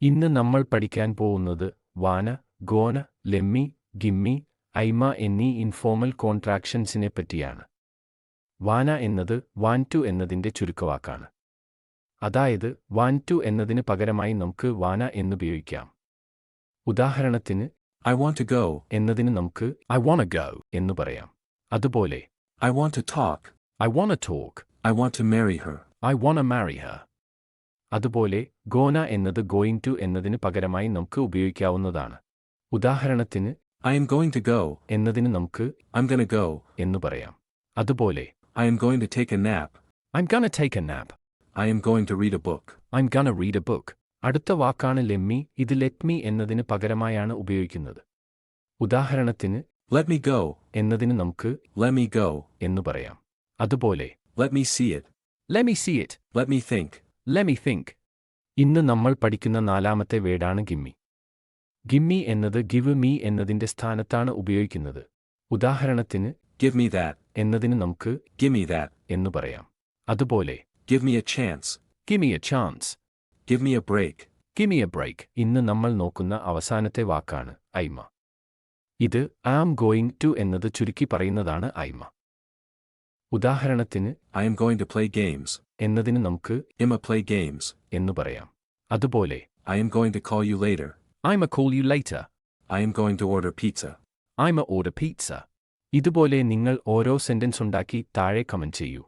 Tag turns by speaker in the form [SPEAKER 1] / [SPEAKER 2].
[SPEAKER 1] ഇന്ന് നമ്മൾ പഠിക്കാൻ പോകുന്നത് വാന ഗോന ലെമ്മി ഗിമ്മി ഐമ എന്നീ ഇൻഫോർമൽ കോൺട്രാക്ഷൻസിനെ പറ്റിയാണ്. വാന എന്നത് വാൻ ടു എന്നതിന്റെ ചുരുക്കവാക്കാണ്. അതായത് വാൻ ടു എന്നതിന് പകരമായി നമുക്ക് വാന എന്നുപയോഗിക്കാം. ഉദാഹരണത്തിന്
[SPEAKER 2] ഐ want ടു go.
[SPEAKER 1] എന്നതിന് നമുക്ക് ഐ വോണ ഗോ എന്ന് പറയാം. അതുപോലെ
[SPEAKER 2] I want to talk
[SPEAKER 1] I wanna talk
[SPEAKER 2] I want to marry her
[SPEAKER 1] I wanna marry her അതുപോലെ ഗോന എന്നത് ഗോയിങ് ടു എന്നതിന് പകരമായി നമുക്ക് ഉപയോഗിക്കാവുന്നതാണ്. ഉദാഹരണത്തിന്
[SPEAKER 2] I'm going to go
[SPEAKER 1] എന്നതിന് നമുക്ക്
[SPEAKER 2] ഐ എം ഗൺ ഗോ
[SPEAKER 1] എന്ന് പറയാം. അതുപോലെ
[SPEAKER 2] I'm going to take a nap
[SPEAKER 1] I'm gonna take a nap
[SPEAKER 2] I'm going to read a book
[SPEAKER 1] I'm gonna read a book അടുത്ത വാക്കാണ് lemme ഇത് let me എന്നതിന് പകരമായാണ് ഉപയോഗിക്കുന്നത്. ഉദാഹരണത്തിന്
[SPEAKER 2] ലെറ്റ് മീ ഗോ
[SPEAKER 1] എന്നതിന് നമുക്ക്
[SPEAKER 2] ലെമി ഗോ.
[SPEAKER 1] എന്ന് പറയാം. അതുപോലെ
[SPEAKER 2] let me see
[SPEAKER 1] let me see it
[SPEAKER 2] let me me think.
[SPEAKER 1] Me me think. ഇന്ന് നമ്മൾ പഠിക്കുന്ന നാലാമത്തെ വേടാണ് ഗിമ്മി. ഗിമ്മി എന്നത് ഗിവ് മീ എന്നതിന്റെ സ്ഥാനത്താണ് ഉപയോഗിക്കുന്നത്. ഉദാഹരണത്തിന്
[SPEAKER 2] ഗിവ് മീ ദാറ്റ്
[SPEAKER 1] എന്നതിന് നമുക്ക്
[SPEAKER 2] ഗിവ് മീ ദാറ്റ്
[SPEAKER 1] എന്ന് പറയാം. അതുപോലെ
[SPEAKER 2] give me a chance
[SPEAKER 1] give me a chance
[SPEAKER 2] give me a break
[SPEAKER 1] give me a break ഇന്ന് നമ്മൾ നോക്കുന്ന അവസാനത്തെ വാക്കാണ് ഐമ. ഇത് ആം ഗോയിങ് ടു എന്നത് ചുരുക്കി പറയുന്നതാണ് ഐമ. ഉദാഹരണത്തിന്
[SPEAKER 2] I am going to play games.
[SPEAKER 1] എന്നതിന് നമുക്ക്
[SPEAKER 2] Emma play games.
[SPEAKER 1] എന്ന് പറയാം അതുപോലെ
[SPEAKER 2] I am going to call you later.
[SPEAKER 1] I'ma call you later
[SPEAKER 2] I am going to order pizza.
[SPEAKER 1] I'ma order pizza ഇതുപോലെ നിങ്ങൾ ഓരോ സെന്റൻസ് ഉണ്ടാക്കി താഴെ കമന്റ് ചെയ്യൂ